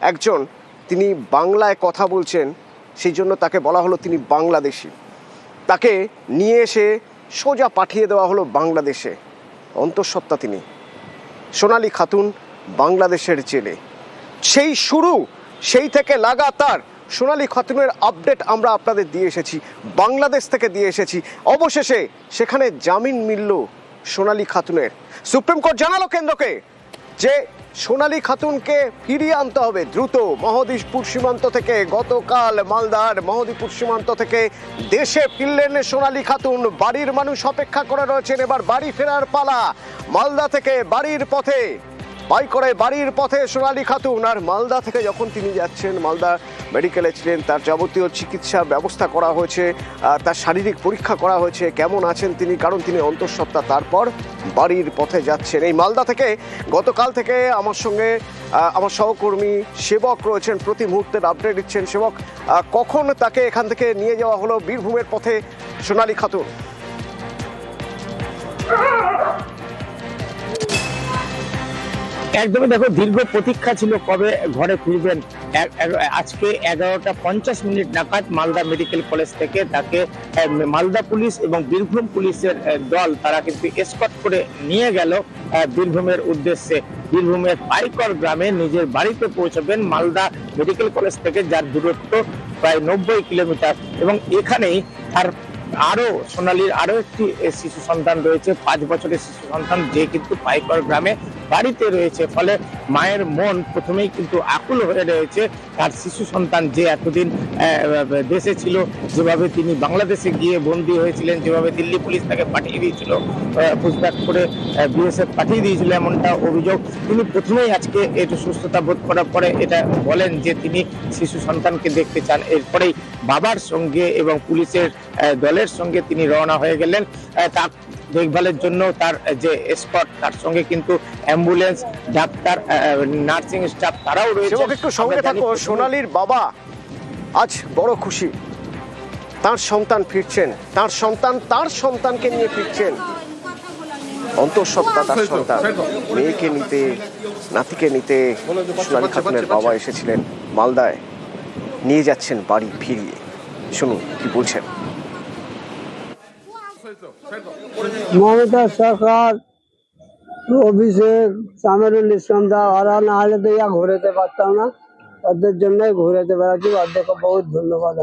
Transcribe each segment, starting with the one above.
একজন, তিনি বাংলায় কথা বলছেন, সেই জন্য তাকে বলা হলো তিনি বাংলাদেশি। তাকে নিয়ে এসে সোজা পাঠিয়ে দেওয়া হলো বাংলাদেশে। অন্তঃসত্ত্বা তিনি। সোনালী খাতুন বাংলাদেশের জেলে। সেই শুরু, সেই থেকে লাগাতার সোনালী খাতুনের আপডেট আমরা আপনাদের দিয়ে এসেছি, বাংলাদেশ থেকে দিয়ে এসেছি। অবশেষে সেখানে জামিন মিলল সোনালী খাতুনের। সুপ্রিম কোর্ট জানালো কেন্দ্রকে যে সোনালী খাতুনকে ফিরিয়ে আনতে হবে দ্রুত। মহদীপুর সীমান্ত থেকে গতকাল মালদার মহদীপুর সীমান্ত থেকে দেশে ফিরলেন সোনালী খাতুন। বাড়ির মানুষ অপেক্ষা করে রয়েছেন, এবার বাড়ি ফেরার পালা। মালদা থেকে বাড়ির পথে বাই করে বাড়ির পথে সোনালী খাতুন। আর মালদা থেকে যখন তিনি যাচ্ছেন, মালদা মেডিকেলে ছিলেন তার যাবতীয় চিকিৎসা ব্যবস্থা করা হয়েছে তার শারীরিক পরীক্ষা করা হয়েছে। কেমন আছেন তিনি? কারণ তিনি অন্তঃসত্ত্বা। তারপর বাড়ির পথে যাচ্ছেন। এই মালদা থেকে গতকাল থেকে আমার সঙ্গে আমার সহকর্মী সেবক রয়েছেন। প্রতি মুহূর্তের আপডেট দিচ্ছেন সেবক। কখন তাকে এখান থেকে নিয়ে যাওয়া হলো বীরভূমের পথে? সোনালী খাতুন। একদমই দেখো, দীর্ঘ প্রতীক্ষা ছিল কবে ঘরে ফিরবেন আজকে এগারোটা পঞ্চাশ মিনিট নাগাদ মালদা মেডিকেল কলেজ থেকে তাকে মালদা পুলিশ এবং বীরভূম পুলিশের দল, তারা কিন্তু এসকট করে নিয়ে গেল বীরভূমের উদ্দেশ্যে। বীরভূমের পাইকর গ্রামে নিজের বাড়িতে পৌঁছবেন মালদা মেডিকেল কলেজ থেকে, যার দূরত্ব প্রায় নব্বই কিলোমিটার। এবং এখানেই তার আরও, সোনালীর আরও একটি শিশু সন্তান রয়েছে, পাঁচ বছরের শিশু সন্তান, যে কিন্তু পাইকর গ্রামে বাড়িতে রয়েছে, ফলে মায়ের মন প্রথমেই কিন্তু আকুল হয়ে রয়েছে। তার শিশু সন্তান যে এতদিন দেশে ছিল, যেভাবে তিনি বাংলাদেশে গিয়ে বন্দি হয়েছিলেন, যেভাবে দিল্লি পুলিশ তাকে পাঠিয়ে দিয়েছিল পুষব্যাক করে বিএসএফ পাঠিয়ে দিয়েছিল এমনটা অভিযোগ। তিনি প্রথমেই আজকে একটু সুস্থতা বোধ করার পরে এটা বলেন যে তিনি শিশু সন্তানকে দেখতে চান। এরপরেই বাবার সঙ্গে এবং পুলিশের দলের সঙ্গে তিনি রওনা হয়ে গেলেন। তার দেখভালের জন্য তার যে স্পট তার সঙ্গে কিন্তু অ্যাম্বুলেন্স ডাক্তার নার্সিং স্টাফ তারাও রয়েছে। একটু সঙ্গে থাকো সোনালীর বাবা আজ বড় খুশি। তার সন্তান ফিরছেন। তার সন্তান তার সন্তানকে নিয়ে ফিরছেন। অন্তঃসত্ত্বা তার সন্তান। মেয়েকে নিতে নাতিকে নিতে সোনালী খাতুনের বাবা এসেছিলেন মালদায়। নিয়ে যাচ্ছেন বাড়ি ফিরিয়ে। শুনুন কি বলছেন। মমতা সরকার অভিষেক সামিরুল ইসলাম দা ওরা না হলে তো ইয়া ঘুরেতে পারতাম না। ওদের জন্যই ঘুরেতে পারছি ওদেরকে বহুত ধন্যবাদ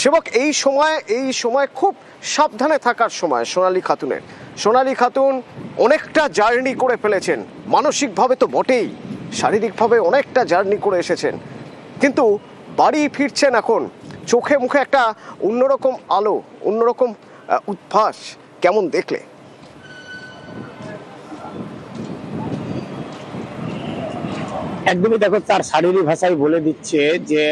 সেবক, এই সময় এই সময় খুব সাবধানে থাকার সময় সোনালী খাতুনের। সোনালী খাতুন অনেকটা জার্নি করে ফেলেছেন। মানসিকভাবে তো বটেই, শারীরিকভাবে অনেকটা জার্নি করে এসেছেন। কিন্তু বাড়ি ফিরছেন এখন চোখে মুখে একটা অন্যরকম আলো, অন্যরকম উদ্ভাস কেমন দেখলে? একদমই দেখো, তার শারীরিক ভাষায় বলে দিচ্ছে যে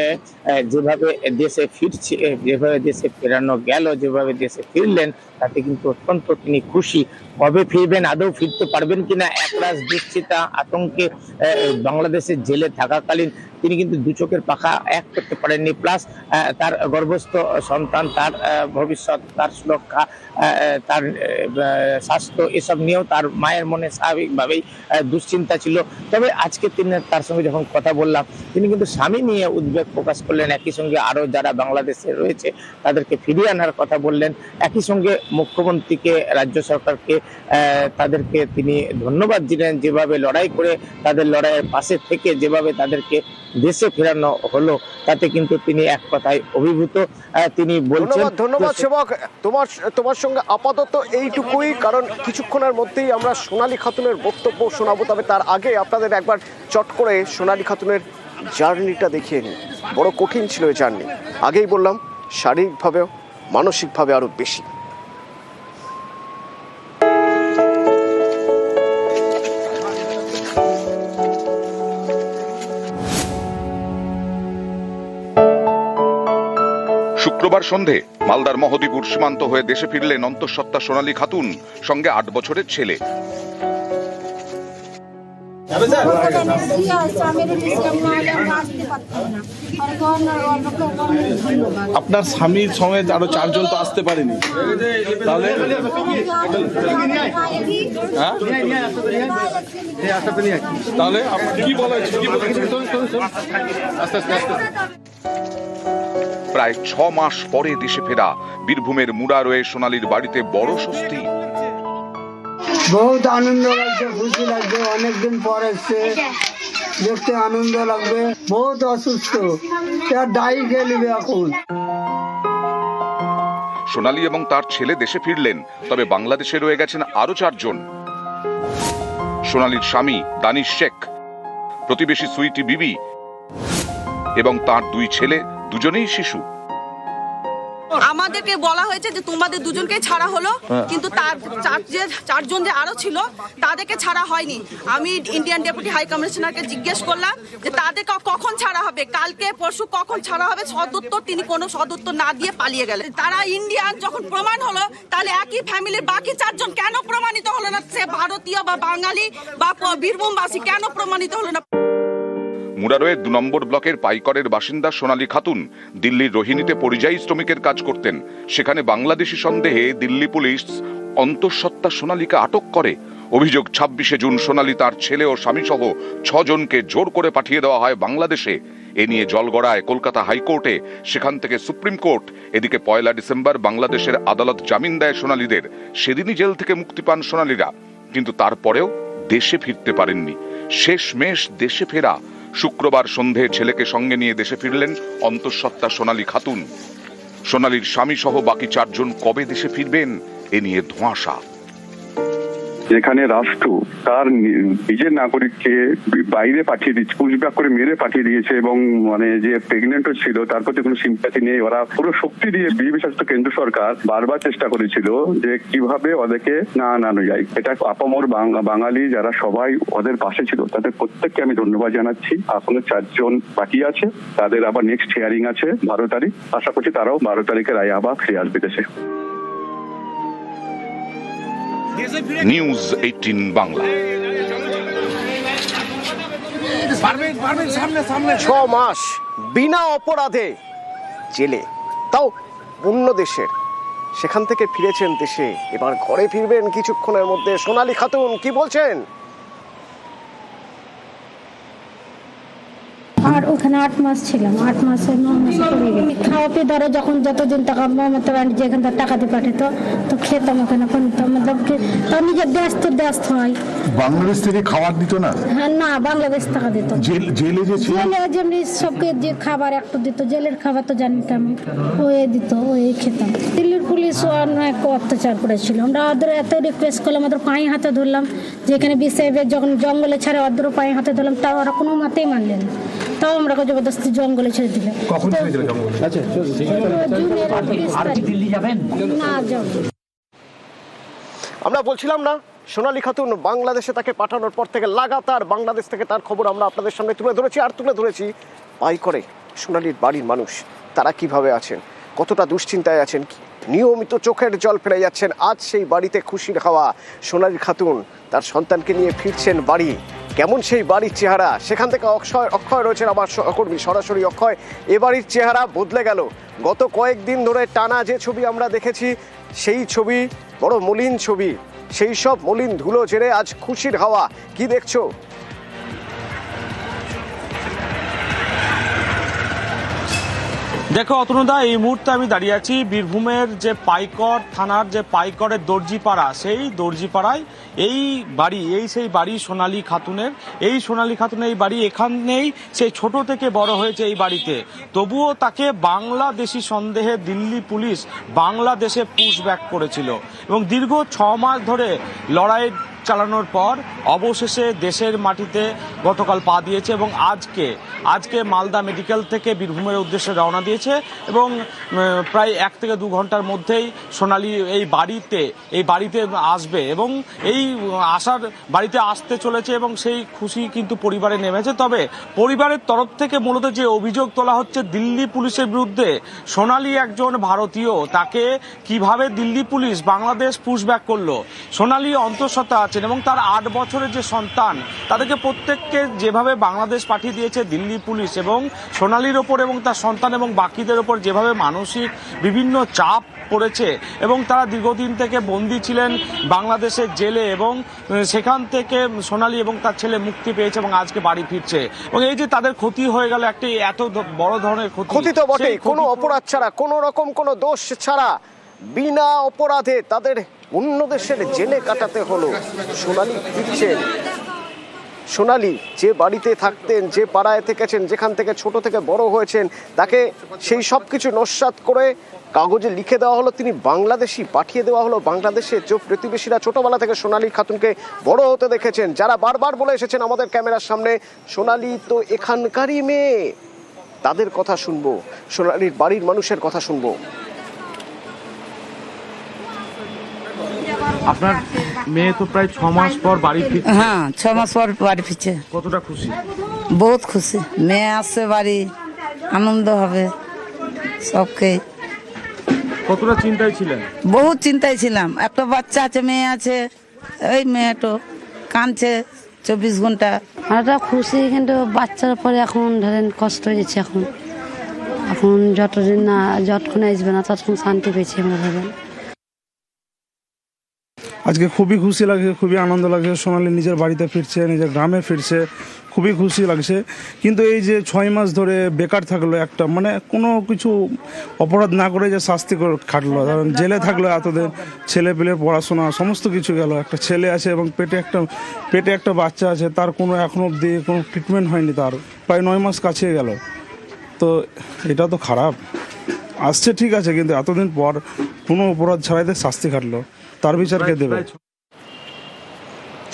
যেভাবে দেশে ফিরছে, যেভাবে দেশে ফেরানো গেল, যেভাবে দেশে ফিরলেন তাতে কিন্তু অত্যন্ত তিনি খুশি। কবে ফিরবেন, আদৌ ফিরতে পারবেন কিনা এক একরাশ দুশ্চিন্তা আতঙ্কে বাংলাদেশের জেলে থাকাকালীন তিনি কিন্তু দু চোখের পাখা এক করতে পারেননি। প্লাস তার গর্ভস্থ সন্তান, তার ভবিষ্যৎ, তার সুরক্ষা তার স্বাস্থ্য এসব নিয়েও তার মায়ের মনে স্বাভাবিকভাবেই দুশ্চিন্তা ছিল। তবে আজকে তিনি তার সঙ্গে যখন কথা বললাম, তিনি কিন্তু স্বামী নিয়ে উদ্বেগ প্রকাশ করলেন। একই সঙ্গে আরও যারা বাংলাদেশে রয়েছে, তাদেরকে ফিরিয়ে আনার কথা বললেন। একই সঙ্গে মুখ্যমন্ত্রীকে, রাজ্য সরকারকে তাদেরকে তিনি ধন্যবাদ দিলেন যেভাবে লড়াই করে তাদের লড়াইয়ের পাশে থেকে যেভাবে তাদেরকে দেশে ফেরানো হলো, তাতে কিন্তু তিনি এক কথায় অভিভূত। তিনি বলছেন ধন্যবাদ সেবক। তোমার তোমার সঙ্গে আপাতত এইটুকুই, কারণ কিছুক্ষণের মধ্যেই আমরা সোনালী খাতুনের বক্তব্য শোনাবো, তবে তার আগে আপনাদের একবার চট করে সোনালী খাতুনের জার্নিটা দেখিয়ে নিই। বড় কঠিন ছিল এই জার্নি। আগেই বললাম, শারীরিকভাবেও, মানসিকভাবে আরও বেশি। শুক্রবার সন্ধে মালদার মহদীপুর সীমান্ত হয়ে দেশে ফিরলেন অন্তঃসত্ত্বা সোনালী খাতুন সঙ্গে আট বছরের ছেলে। আপনার স্বামীর সঙ্গে আরও চারজন তো আসতে পারেনি। তাহলে হ্যাঁ? তাহলে কি বলা হয়েছে প্রায় ছ মাস পরে দেশে ফেরা বীরভূমের মুড়ারোয়ে সোনালীর বাড়িতে বড় স্বস্তি। বহুত আনন্দ লাগছে খুশি লাগছে অনেকদিন পর এসছে। দেখতে আনন্দ লাগবে বহুত অসুস্থ। তার ডাই খেলবে এখন? সোনালী এবং তার ছেলে দেশে ফিরলেন তবে বাংলাদেশে রয়ে গেছেন আরও চারজন। সোনালীর স্বামী দানিশ শেখ প্রতিবেশী সুইটি বিবি এবং তার দুই ছেলে দুজনেই শিশু। আমাদেরকে বলা হয়েছে যে তোমাদের দুজনকে ছাড়া হলো কিন্তু তার চার যে চারজন যে আরও ছিল তাদেরকে ছাড়া হয়নি। আমি ইন্ডিয়ান ডেপুটি হাই কমিশনারকে জিজ্ঞেস করলাম যে তাদেরকে কখন ছাড়া হবে? কালকে পরশু কখন ছাড়া হবে? সদুত্তর তিনি কোনো সদুত্তর না দিয়ে পালিয়ে গেলেন। তারা ইন্ডিয়ান যখন প্রমাণ হলো তাহলে একই ফ্যামিলির বাকি চারজন কেন প্রমাণিত হলো না? সে ভারতীয় বা বাঙালি বা বীরভূমবাসী কেন প্রমাণিত হলো না? মুরারোয়ের দু নম্বর ব্লকের পাইকরের বাসিন্দা সোনালী খাতুন দিল্লির রোহিণীতে পরিযায়ী শ্রমিকের কাজ করতেন। সেখানে বাংলাদেশি সন্দেহে দিল্লি পুলিশ অন্তঃসত্ত্বা সোনালীকে আটক করে। অভিযোগ, ছাব্বিশে জুন সোনালী তার ছেলে ও স্বামী সহ ছজনকে জোর করে পাঠিয়ে দেওয়া হয় বাংলাদেশে। এ নিয়ে জলগড়ায় কলকাতা হাইকোর্টে, সেখান থেকে সুপ্রিম কোর্ট, এদিকে পয়লা ডিসেম্বর বাংলাদেশের আদালত জামিন দেয় সোনালীদের। সেদিনই জেল থেকে মুক্তি পান সোনালীরা। কিন্তু তারপরেও দেশে ফিরতে পারেননি। শেষমেশ দেশে ফেরা শুক্রবার সন্ধে ছেলেকে সঙ্গে নিয়ে দেশে ফিরলেন অন্তঃসত্ত্বা সোনালী খাতুন। সোনালীর স্বামী সহ বাকি চারজন কবে দেশে ফিরবেন, এ নিয়ে ধোঁয়াশা। যেখানে রাষ্ট্র তার নিজের নাগরিককে বাইরে পাঠিয়ে দিচ্ছে, পুষব্যাক করে মেরে পাঠিয়ে দিয়েছে এবং মানে যে প্রেগনেন্টও ছিল, তার প্রতি কোনো সিম্পাতি নেই। ওরা পুরো শক্তি দিয়ে বিজেপি শাসিত কেন্দ্র সরকার বারবার চেষ্টা করেছিল যে কীভাবে ওদেরকে না আনানো যায়। এটা আপামর বাঙালি যারা সবাই ওদের পাশে ছিল, তাদের প্রত্যেককে আমি ধন্যবাদ জানাচ্ছি। এখনও চারজন বাকি আছে, তাদের আবার নেক্সট হিয়ারিং আছে বারো তারিখ। আশা করছি তারাও বারো তারিখের রায় আবার ফিরে আসবে দেশে। নিউজ এইটিন বাংলা ছ মাস বিনা অপরাধে জেলে। তাও অন্য দেশের। সেখান থেকে ফিরেছেন দেশে। এবার ঘরে ফিরবেন কিছুক্ষণের মধ্যে। সোনালি খাতুন, কি বলছেন? ওখানে আট মাস ছিলাম আট মাসে খাওয়া পিয়ে ধরো যখন যতদিন টাকা মমতা ব্যানার্জি যেখান থেকে টাকা দিয়ে পাঠাতো তো খেতাম ওখানে কিনতাম মতলব কি তার নিজের দেশ তো দেশ হয়। বাংলাদেশ থেকে খাবার দিত না? হ্যাঁ না বাংলাদেশ টাকা দিত। জেলে যে জেলে যেমনি সবকে যে খাবার একটু দিত জেলের খাবার তো জানি তো আমি ওই দিত ওই খেতাম। দিল্লির পুলিশ অনেক অত্যাচার করেছিল। আমরা ওদের এত রিকোয়েস্ট করলাম ওদের পায়ে হাতে ধরলাম যেখানে বিসেফে যখন জঙ্গলে ছাড়ে ওদের পায়ে হাতে ধরলাম তা ওরা কোনো মতেই মানলেন না। তাও আমরা জবরদস্তি জঙ্গলে ছেড়ে দিলে কখন তো- ছেড়েছিল জঙ্গলে? জুনের তিরিশ তারিখ। না যাব। আমরা বলছিলাম না সোনালী খাতুন বাংলাদেশে তাকে পাঠানোর পর থেকে লাগাতার বাংলাদেশ থেকে তার খবর আমরা আপনাদের সামনে তুলে ধরেছি আর তুলে ধরেছি পাই করে সোনালীর বাড়ির মানুষ। তারা কীভাবে আছেন? কতটা দুশ্চিন্তায় আছেন? নিয়মিত চোখের জল ফেলে যাচ্ছেন? আজ সেই বাড়িতে খুশির হাওয়া সোনালী খাতুন তার সন্তানকে নিয়ে ফিরছেন বাড়ি। কেমন সেই বাড়ির চেহারা? সেখান থেকে অক্ষয় অক্ষয় রয়েছেন আমার সহকর্মী সরাসরি অক্ষয়। এ বাড়ির চেহারা বদলে গেল। গত কয়েকদিন ধরে টানা যে ছবি আমরা দেখেছি, সেই ছবি বড় মলিন ছবি। সেই সব মলিন ধুলো ছেড়ে আজ খুশির হাওয়া। কি দেখছ? দেখো, অতনুদা, এই মুহূর্তে আমি দাঁড়িয়ে আছি বীরভূমের যে পাইকর থানার যে পাইকরের দর্জিপাড়া, সেই দর্জিপাড়ায়। এই বাড়ি, এই সেই বাড়ি সোনালী খাতুনের। এই সোনালী খাতুনের এই বাড়ি এখানেই সেই ছোট থেকে বড় হয়েছে এই বাড়িতে। তবুও তাকে বাংলাদেশি সন্দেহে দিল্লি পুলিশ বাংলাদেশে পুশব্যাক করেছিল। এবং দীর্ঘ ছ মাস ধরে লড়াই চালানোর পর অবশেষে দেশের মাটিতে গতকাল পা দিয়েছে এবং আজকে আজকে মালদা মেডিকেল থেকে বীরভূমের উদ্দেশ্যে রওনা দিয়েছে এবং প্রায় এক থেকে দু ঘণ্টার মধ্যেই সোনালি এই বাড়িতে এই বাড়িতে আসবে এবং এই আসার, বাড়িতে আসতে চলেছে এবং সেই খুশি কিন্তু পরিবারে নেমেছে। তবে পরিবারের তরফ থেকে মূলত যে অভিযোগ তোলা হচ্ছে, দিল্লি পুলিশের বিরুদ্ধে সোনালি একজন ভারতীয় তাকে কীভাবে দিল্লি পুলিশ বাংলাদেশ পুশব্যাক করল? সোনালী অন্তঃসত্ত্বা আছে পাচ্ছেন এবং তার আট বছরের যে সন্তান তাদেরকে প্রত্যেককে যেভাবে বাংলাদেশ পাঠিয়ে দিয়েছে দিল্লি পুলিশ এবং সোনালির ওপর এবং তার সন্তান এবং বাকিদের ওপর যেভাবে মানসিক বিভিন্ন চাপ পড়েছে এবং তারা দীর্ঘদিন থেকে বন্দী ছিলেন বাংলাদেশের জেলে এবং সেখান থেকে সোনালি এবং তার ছেলে মুক্তি পেয়েছে এবং আজকে বাড়ি ফিরছে। এবং এই যে তাদের ক্ষতি হয়ে গেল একটি এত বড় ধরনের ক্ষতি। ক্ষতি তো বটেই কোনো অপরাধ ছাড়া কোনো রকম কোনো দোষ ছাড়া বিনা অপরাধে তাদের অন্য দেশের জেলে কাটাতে হলো। সোনালি ফিরছেন। সোনালি যে বাড়িতে থাকতেন, যে পাড়ায় থেকেছেন, যেখান থেকে ছোট থেকে বড় হয়েছেন, তাকে সেই সব কিছু নস্বাত করে কাগজে লিখে দেওয়া হলো, তিনি বাংলাদেশি পাঠিয়ে দেওয়া হলো। বাংলাদেশে যে প্রতিবেশীরা ছোটবেলা থেকে সোনালী খাতুনকে বড় হতে দেখেছেন, যারা বারবার বলে এসেছেন আমাদের ক্যামেরার সামনে, সোনালি তো এখানকারই মেয়ে। তাদের কথা শুনব, সোনালীর বাড়ির মানুষের কথা শুনব। আপনার মেয়ে তো প্রায় ছ মাস পর বাড়ি ফিরছে হ্যাঁ ছ মাস পর বাড়ি ফিরছে। কতটা খুশি? বহুত খুশি। মেয়ে আসছে বাড়ি আনন্দ হবে সবকে। কতটা চিন্তায় ছিলেন? বহুত চিন্তায় ছিলাম। একটা বাচ্চা আছে মেয়ে আছে ওই মেয়েটো কাঁদছে চব্বিশ ঘণ্টা। আমরা খুশি কিন্তু বাচ্চার পরে এখন ধরেন কষ্ট হয়েছে এখন। এখন যতদিন না যতক্ষণ আসবে না ততক্ষণ শান্তি পেয়েছি আমরা ধরেন। আজকে খুবই খুশি লাগছে, খুবই আনন্দ লাগছে। সোনালি নিজের বাড়িতে ফিরছে, নিজের গ্রামে ফিরছে, খুবই খুশি লাগছে। কিন্তু এই যে ছয় মাস ধরে বেকার থাকল একটা মানে কোনো কিছু অপরাধ না করে যে শাস্তি খাটলো। কারণ জেলে থাকল এতদিন, ছেলে পেলে পড়াশোনা, সমস্ত কিছু গেল। একটা ছেলে আছে এবং পেটে একটা পেটে একটা বাচ্চা আছে, তার কোনো এখনও অবধি কোনো ট্রিটমেন্ট হয়নি তার। প্রায় নয় মাস কাছে গেল। তো এটা তো খারাপ। আসছে ঠিক আছে, কিন্তু এতদিন পর কোনো অপরাধ ছাড়াই এদের শাস্তি খাটলো। তার বিচার কে দেবে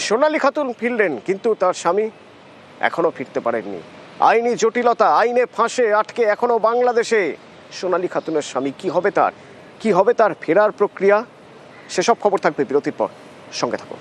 সোনালী খাতুন ফিরলেন কিন্তু তার স্বামী এখনও ফিরতে পারেননি। আইনি জটিলতা আইনে ফাঁসে আটকে এখনও বাংলাদেশে। সোনালী খাতুনের স্বামী কি হবে তার? কি হবে তার ফেরার প্রক্রিয়া? সেসব খবর থাকবে বিরতির পর। সঙ্গে থাকুন।